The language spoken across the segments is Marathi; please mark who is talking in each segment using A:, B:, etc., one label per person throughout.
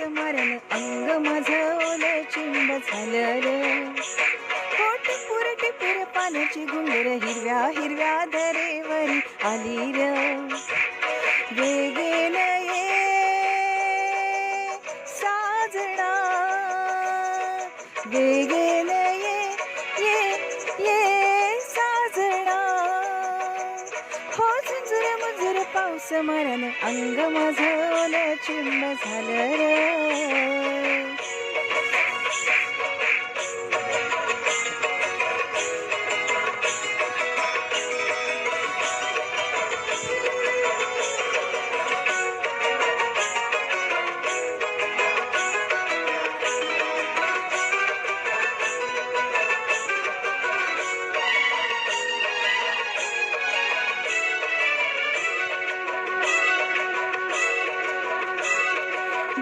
A: मारन अंग माझं ओलं चिंब झालं र. पोटी पुरटी पुर पाण्याची घुंगर हिरव्या हिरव्या दरेवरी आली र. वेगेन ये साजणा वेगेन स्मरण अंग माझ ओलं चिंब झालं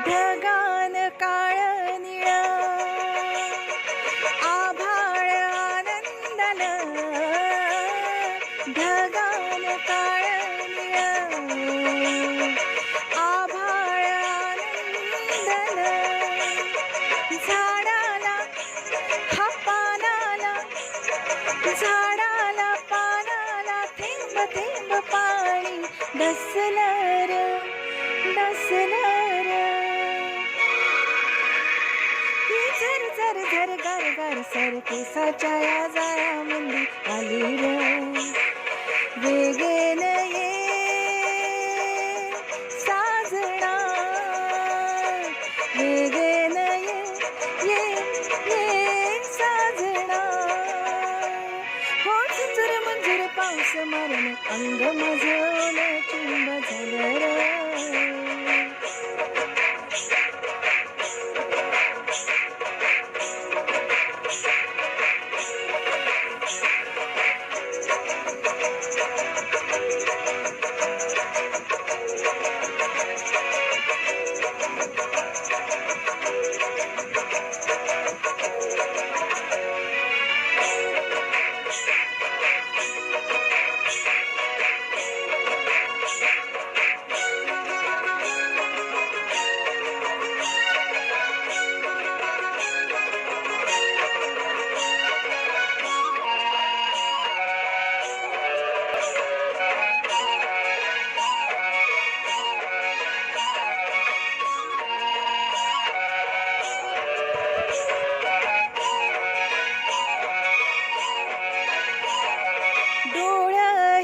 A: ढगान काळ निळ. आभाळ आनंदन. ढगान काळ निळ. आभाळ आनंदन. झाडाला हा पानाला झाडाला पानाला थेंब थेंब पाणी. डसलं र घर घर घर सर केसाच्या या जाळ्या मंदी आली र. वेगेन ये साजणा वेगेन ये ये ये साजणा हो झुंजुर मंजूर पाऊस मरण अंग माझं चुंब झालं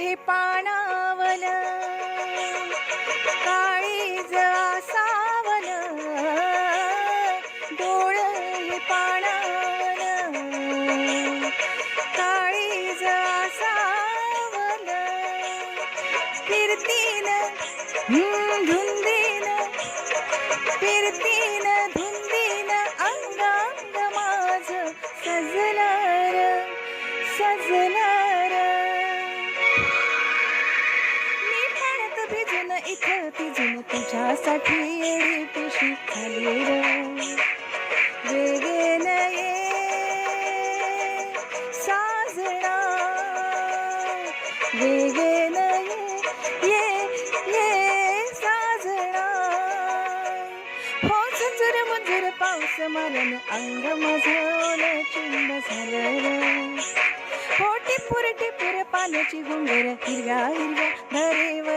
A: हे पाणावल काळीज सावल डोळ हे पाणावल काळीज सावल फिरतीन धुंदीन फिरतीन धुंदीन अंग माझ सजणार सजणार. भिजून इथं तिजून तुझ्यासाठी येडी पिशी खाली र वेगेन ये साजणा. वेगेन ये ये ये साजणा. हो झुंजुर मंजर पाऊस मारण अंग माझं ओलं चिंब झालं र. पोटी पुरटी पुर पाण्याची गुंगर हिरव्या हिरव्या दरेवरी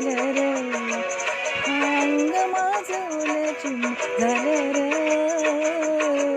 A: झालं र हा अंग माझ ओलं चिंब झालं र.